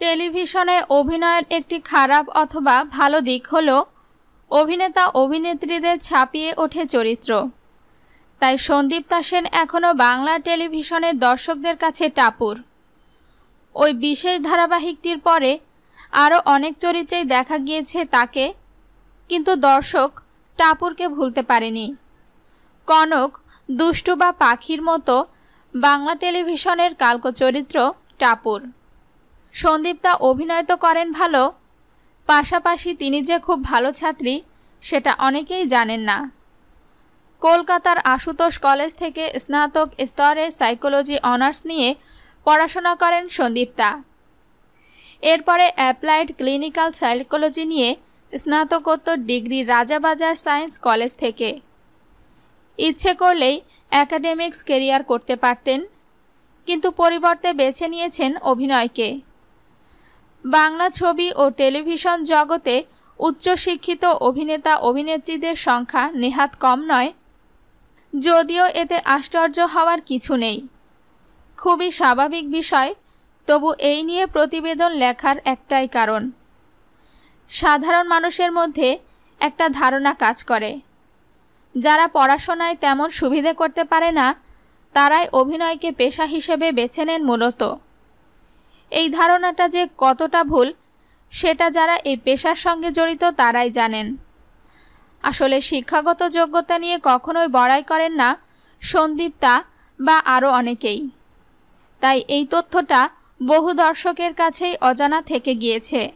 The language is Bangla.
টেলিভিশনে অভিনয়ের একটি খারাপ অথবা ভালো দিক হল, অভিনেতা অভিনেত্রীদের ছাপিয়ে ওঠে চরিত্র। তাই সন্দীপ্তা সেন এখনও বাংলা টেলিভিশনের দর্শকদের কাছে টাপুর। ওই বিশেষ ধারাবাহিকটির পরে আরও অনেক চরিত্রেই দেখা গিয়েছে তাকে, কিন্তু দর্শক টাপুরকে ভুলতে পারেনি। কনক, দুষ্টু বা পাখির মতো বাংলা টেলিভিশনের কালক চরিত্র টাপুর। সন্দীপ্তা অভিনয় তো করেন ভালো। পাশাপাশি তিনি যে খুব ভালো ছাত্রী, সেটা অনেকেই জানেন না। কলকাতার আশুতোষ কলেজ থেকে স্নাতক স্তরে সাইকোলজি অনার্স নিয়ে পড়াশোনা করেন সন্দীপ্তা এরপরে অ্যাপ্লাইড ক্লিনিক্যাল সাইকোলজি নিয়ে স্নাতকোত্তর ডিগ্রি রাজাবাজার সায়েন্স কলেজ থেকে। ইচ্ছে করলেই অ্যাকাডেমিক্স কেরিয়ার করতে পারতেন, কিন্তু পরিবর্তে বেছে নিয়েছেন অভিনয়কে। বাংলা ছবি ও টেলিভিশন জগতে উচ্চশিক্ষিত অভিনেতা অভিনেত্রীদের সংখ্যা নেহাত কম নয়, যদিও এতে আশ্চর্য হওয়ার কিছু নেই। খুবই স্বাভাবিক বিষয়, তবু এই নিয়ে প্রতিবেদন লেখার একটাই কারণ। সাধারণ মানুষের মধ্যে একটা ধারণা কাজ করে। যারা পড়াশোনায় তেমন সুবিধে করতে পারে না, তারাই অভিনয়কে পেশা হিসেবে বেছে নেন মূলত। এই ধারণাটা যে কতটা ভুল, সেটা যারা এই পেশার সঙ্গে জড়িত তারাই জানেন। আসলে শিক্ষাগত যোগ্যতা নিয়ে কখনোই বড়াই করেন না সন্দীপ্তা বা আরও অনেকেই। তাই এই তথ্যটা বহু দর্শকের কাছেই অজানা থেকে গিয়েছে।